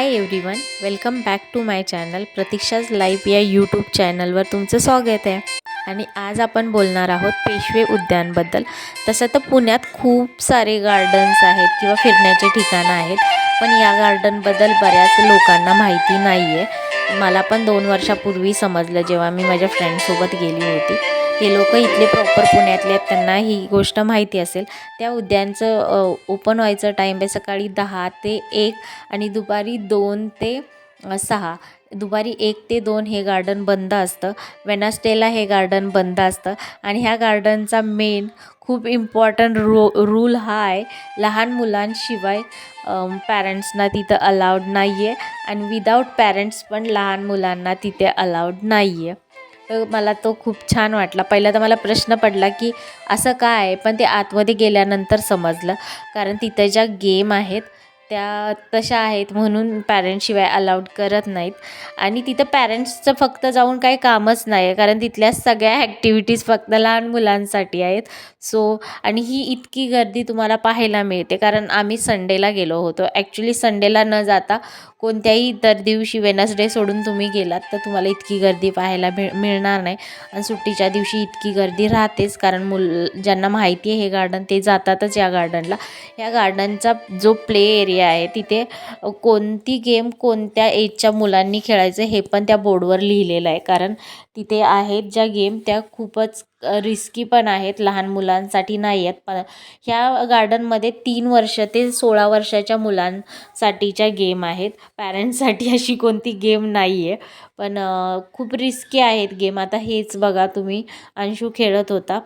Hi everyone welcome back to my channel Pratiksha's live या YouTube चॅनलवर तुमचं स्वागत आहे. आणि आज आपण बोलणार आहोत पेशवे उद्यानबद्दल. तसं तर पुण्यात खूप सारे गार्डन्स आहेत किंवा फिरण्याचे ठिकाणं आहेत पण या गार्डनबद्दल बऱ्याच लोकांना माहिती नाही आहे मला पण दोन वर्षापूर्वी समजलं जेव्हा मी माझ्या फ्रेंडसोबत गेली होती. हे लोक इथले प्रॉपर पुण्यातले आहेत त्यांना ही गोष्ट माहिती असेल. त्या उद्यानचं ओपन व्हायचं टाईम आहे सकाळी दहा ते एक आणि दुपारी दोन ते सहा. दुपारी एक ते दोन हे गार्डन बंद असतं. वेनास्टेला हे गार्डन बंद असतं. आणि ह्या गार्डनचा मेन खूप इम्पॉर्टंट रो रूल हा आहे लहान मुलांशिवाय पॅरेंट्सना तिथं अलाउड नाही आहे आणि विदाऊट पॅरेंट्स पण लहान मुलांना तिथे अलाउड नाही आहे तर मला तो खूप छान वाटला. पहिला तर मला प्रश्न पडला की असं काय आहे? पण ते आतमध्ये गेल्यानंतर समजलं. कारण तिथे ज्या गेम आहेत त्या तशा आहेत म्हणून पॅरेंट्सशिवाय अलाउड करत नाहीत. आणि तिथं पॅरेंट्सचं फक्त जाऊन काही कामच नाही आहे कारण तिथल्या सगळ्या ॲक्टिव्हिटीज फक्त लहान मुलांसाठी आहेत. सो आणि ही इतकी गर्दी तुम्हाला पाहायला मिळते कारण आम्ही संडेला गेलो होतो. ॲक्च्युली संडेला न जाता कोणत्याही इतर दिवशी वेनसडे सोडून तुम्ही गेलात तर तुम्हाला इतकी गर्दी पाहायला मिळ मिळणार नाही. आणि सुट्टीच्या दिवशी इतकी गर्दी राहतेच कारण मुल ज्यांना माहिती आहे हे गार्डन ते जातातच या गार्डनला या गार्डनचा जो प्ले एरिया आहे तिथे कोणती गेम कोणत्या एजच्या मुलांनी खेळायचं हे पण त्या बोर्डवर लिहिलेलं आहे. कारण तिथे आहेत ज्या गेम त्या खूपच रिस्की पण आहेत लहान मुलांसाठी नाही आहेत. पण ह्या गार्डनमध्ये तीन वर्ष ते सोळा वर्षाच्या मुलांसाठीच्या गेम आहेत. पॅरेंट्ससाठी अशी कोणती गेम नाही आहे पण खूप रिस्की आहेत गेम आता हेच बघा तुम्ही. अंशू खेळत होता.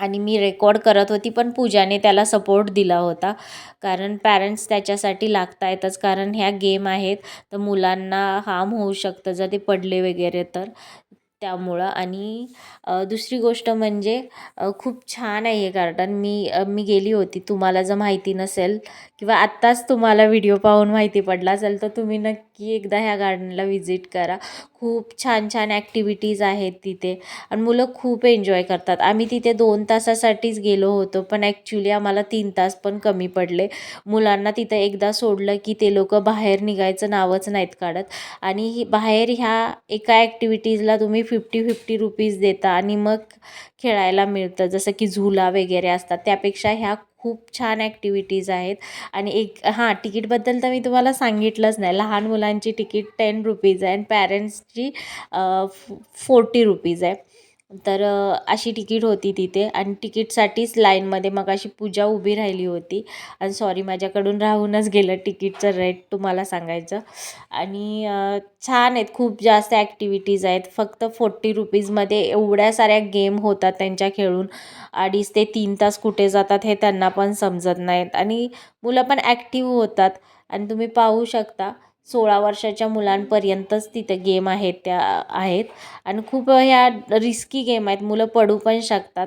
आणि मी रेकॉर्ड करत होती पण पूजाने त्याला सपोर्ट दिला होता. कारण पॅरेंट्स त्याच्यासाठी लागत आहेतच कारण ह्या गेम आहेत तर मुलांना हार्म होऊ शकतं जर ते पडले वगैरे तर. त्यामुळं. आणि दुसरी गोष्ट म्हणजे खूप छान आहे हे गार्डन मी मी गेली होती. तुम्हाला जर माहिती नसेल किंवा आत्ताच तुम्हाला व्हिडिओ पाहून माहिती पडला असेल तर तुम्ही नक्की एकदा ह्या गार्डनला व्हिजिट करा. खूप छान छान ॲक्टिव्हिटीज आहेत तिथे. आणि मुलं खूप एन्जॉय करतात. आम्ही तिथे दोन तासासाठीच गेलो होतो पण ॲक्च्युली आम्हाला तीन तास पण कमी पडले. मुलांना तिथं एकदा सोडलं की ते लोक बाहेर निघायचं नावच नाहीत काढत. आणि ही बाहेर ह्या एका ॲक्टिव्हिटीजला तुम्ही फिफ्टी फिफ्टी रुपीज देता आणि मग खेळायला मिळतं. जसं की झुला वगैरे असतात त्यापेक्षा ह्या खूप छान ॲक्टिव्हिटीज आहेत. आणि एक हां तिकीटबद्दल तर मी तुम्हाला सांगितलंच नाही. लहान मुलांची तिकीट टेन रुपीज आहे आणि पॅरेंट्सची फोर्टी रुपीज आहे. तर अशी तिकीट होती तिथे आणि तिकीटसाठीच लाईनमध्ये मग अशी पूजा उभी राहिली होती. आणि सॉरी माझ्याकडून राहूनच गेलं तिकीटचं रेट तुम्हाला सांगायचं. आणि छान आहेत खूप जास्त ॲक्टिव्हिटीज आहेत. फक्त फोर्टी रुपीजमध्ये एवढ्या साऱ्या गेम होतात त्यांच्या खेळून. अडीच ते तीन तास कुठे जातात हे त्यांना पण समजत नाहीत. आणि मुलं पण ॲक्टिव्ह होतात. आणि तुम्ही पाहू शकता सोळा वर्षाच्या मुलांपर्यंतच तिथे गेम आहेत त्या आहेत. आणि खूप ह्या रिस्की गेम आहेत. मुलं पडू पण शकतात.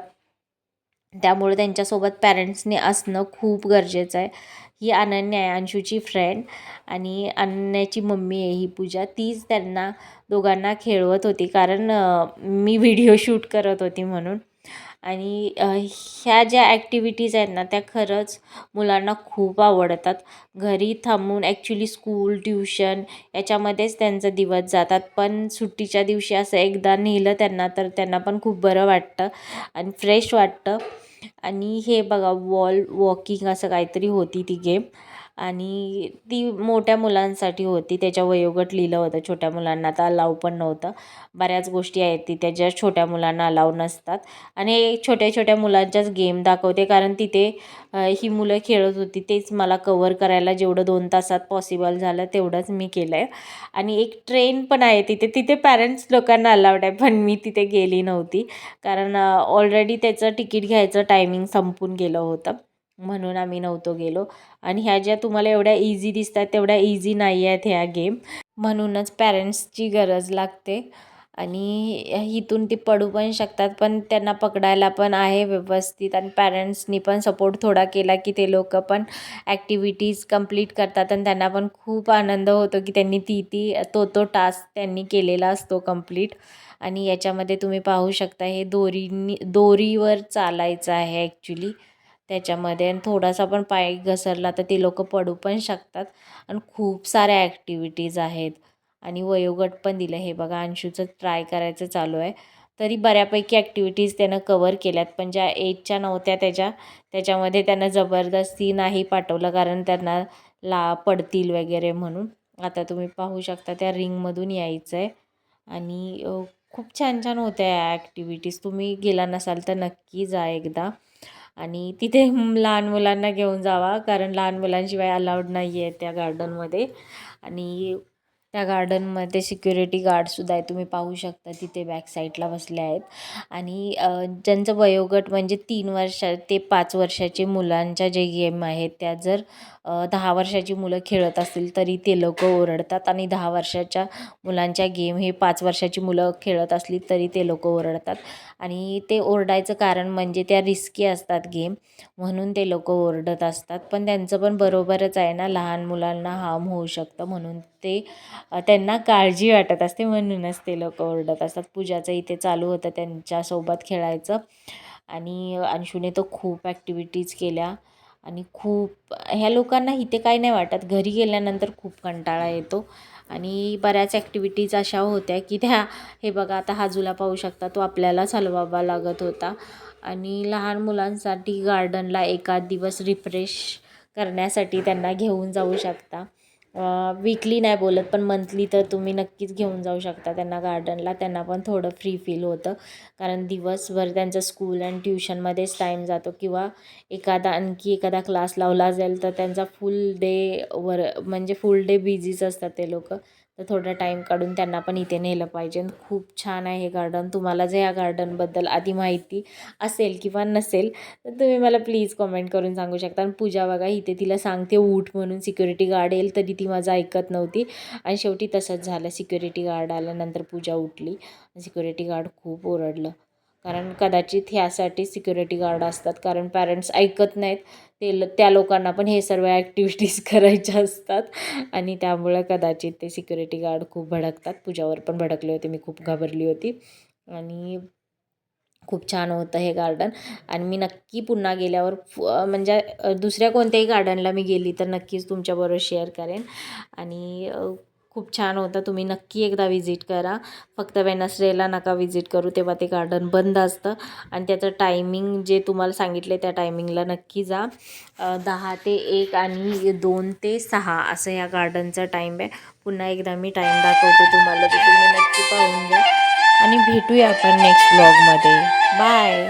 त्यामुळे त्यांच्यासोबत पॅरेंट्सने असणं खूप गरजेचं आहे. ही अनन्या आहे अंशूची फ्रेंड आणि अनन्याची मम्मी आहे ही पूजा. तीच त्यांना दोघांना खेळवत होती. कारण मी व्हिडिओ शूट करत होती म्हणून. आणि ह्या ज्या ॲक्टिव्हिटीज आहेत ना त्या खरंच मुलांना खूप आवडतात. घरी थांबून ॲक्च्युली स्कूल ट्युशन याच्यामध्येच त्यांचा दिवस जातात. पण सुट्टीच्या दिवशी असं एकदा नेलं त्यांना तर त्यांना पण खूप बरं वाटतं आणि फ्रेश वाटतं. आणि हे बघा वॉल वॉकिंग असं काहीतरी होती ती गेम आणि ती मोठ्या मुलांसाठी होती. त्याच्या वयोगट लिहिलं होतं छोट्या मुलांना. तर अलाव पण नव्हतं. बऱ्याच गोष्टी आहेत ती. त्याच्या छोट्या मुलांना अलाव नसतात. आणि छोट्या छोट्या मुलांच्याच गेम दाखवते. कारण तिथे ही मुलं खेळत होती. तेच मला कवर करायला जेवढं दोन तासात पॉसिबल झालं तेवढंच मी केलं आहे आणि एक ट्रेन पण आहे तिथे. तिथे पॅरेंट्स लोकांना अलाउड आहे. पण मी तिथे गेली नव्हती. कारण ऑलरेडी त्याचं तिकीट घ्यायचं टायमिंग संपून गेलं होतं. म्हणून आम्ही नव्हतो गेलो. आणि ह्या ज्या तुम्हाला एवढ्या इझी दिसतात तेवढ्या इझी नाही आहेत ह्या गेम म्हणूनच पॅरेंट्सची गरज लागते. आणि इथून ती पडू पण शकतात पण त्यांना पकडायला पण आहे व्यवस्थित. आणि पॅरेंट्सनी पण सपोर्ट थोडा केला की ते लोक पण ॲक्टिव्हिटीज कंप्लीट करतात. आणि त्यांना पण खूप आनंद होतो की त्यांनी ती ती तो तो टास्क त्यांनी केलेला असतो कंप्लीट आणि याच्यामध्ये तुम्ही पाहू शकता हे दोरीनी दोरीवर चालायचं आहे ॲक्च्युली त्याच्यामध्ये आणि थोडासा पण पाय घसरला तर ती लोकं पडू पण शकतात. आणि खूप साऱ्या ॲक्टिव्हिटीज आहेत. आणि वयोगट पण दिलं. हे बघा अंशूचं ट्राय करायचं चालू आहे. तरी बऱ्यापैकी ॲक्टिव्हिटीज त्यानं कवर केल्यात. पण ज्या एजच्या नव्हत्या त्याच्या त्याच्यामध्ये त्यांना जबरदस्ती नाही पाठवलं कारण त्यांना ला पडतील वगैरे म्हणून. आता तुम्ही पाहू शकता त्या रिंगमधून यायचं आहे आणि खूप छान छान होत्या या ॲक्टिव्हिटीज तुम्ही गेला नसाल तर नक्की जा एकदा. आणि तिथे लहान मुलांना घेऊन जावा कारण लहान मुलांशिवाय अलाउड नाही आहे त्या गार्डनमध्ये आणि त्या गार्डनमध्ये सिक्युरिटी गार्डसुद्धा आहे तुम्ही पाहू शकता तिथे बॅक साईडला बसले आहेत. आणि ज्यांचं वयोगट म्हणजे तीन वर्ष ते पाच वर्षाचे मुलांच्या जे गेम आहेत त्या जर दहा वर्षाची मुलं खेळत असतील तरी ते लोकं ओरडतात आणि दहा वर्षाच्या मुलांच्या गेम हे पाच वर्षाची मुलं खेळत असली तरी ते लोकं ओरडतात. आणि ते ओरडायचं कारण म्हणजे त्या रिस्की असतात गेम म्हणून ते लोक ओरडत असतात. पण त्यांचं पण बरोबरच आहे ना लहान मुलांना हार्म होऊ शकतं म्हणून ते त्यांना काळजी वाटत असते म्हणूनच ते लोक ओरडत असतात. पूजाचं इथे चालू होतं त्यांच्यासोबत खेळायचं. आणि अंशूने तर खूप ॲक्टिव्हिटीज केल्या. आणि खूप ह्या लोकांना इथे काय नाही वाटत. घरी गेल्यानंतर खूप कंटाळा येतो. आणि बऱ्याच ॲक्टिव्हिटीज अशा होत्या की त्या हे बघा आता हा जुला पाहू शकता तो आपल्यालाच हलवावा लागत होता. आणि लहान मुलांसाठी गार्डनला एखाद दिवस रिफ्रेश करण्यासाठी त्यांना घेऊन जाऊ शकता. वीकली नाही बोलत पण मंथली तर तुम्ही नक्कीच घेऊन जाऊ शकता त्यांना गार्डनला त्यांना पण थोडं फ्री फील होतं. कारण दिवसभर त्यांचं स्कूल अँड ट्युशनमध्येच टाईम जातो. किंवा एखादा आणखी एखादा क्लास लावला जाईल तर त्यांचा फुल डे वर म्हणजे फुल डे बिझीच असतात ते लोकं. तर थोडा टाईम काढून त्यांना पण इथे नेलं पाहिजे. खूप छान आहे हे गार्डन तुम्हाला जर या गार्डनबद्दल आधी माहिती असेल किंवा नसेल तर तुम्ही मला प्लीज कमेंट करून सांगू शकता. आणि पूजा बघा इथे तिला सांगते उठ म्हणून सिक्युरिटी गार्ड येईल तरी ती माझं ऐकत नव्हती. आणि शेवटी तसंच झालं. सिक्युरिटी गार्ड आल्यानंतर पूजा उठली. सिक्युरिटी गार्ड खूप ओरडलं. कारण कदाचित ह्यासाठी सिक्युरिटी गार्ड असतात. कारण पॅरेंट्स ऐकत नाहीत. ते त्या लोकांना पण हे सर्व ॲक्टिव्हिटीज करायच्या असतात. आणि त्यामुळं कदाचित ते सिक्युरिटी गार्ड खूप भडकतात. पूजावर पण भडकले होते. मी खूप घाबरली होती. आणि खूप छान होतं हे गार्डन आणि मी नक्की पुन्हा गेल्यावर म्हणजे दुसऱ्या कोणत्याही गार्डनला मी गेली तर नक्कीच तुमच्याबरोबर शेअर करेन. आणि खूप छान होतं. तुम्ही नक्की एकदा व्हिजिट करा. फक्त वेनसडेला नका व्हिजिट करू तेव्हा ते गार्डन बंद असतं. आणि त्याचं टायमिंग जे तुम्हाला सांगितले त्या टायमिंगला नक्की जा. दहा ते एक आणि दोन ते सहा असं या गार्डनचा टाईम आहे. पुन्हा एकदा मी टाईम दाखवते तुम्हाला तर तुम्ही नक्की पाहून घ्या. आणि भेटूया आपण नेक्स्ट ब्लॉगमध्ये बाय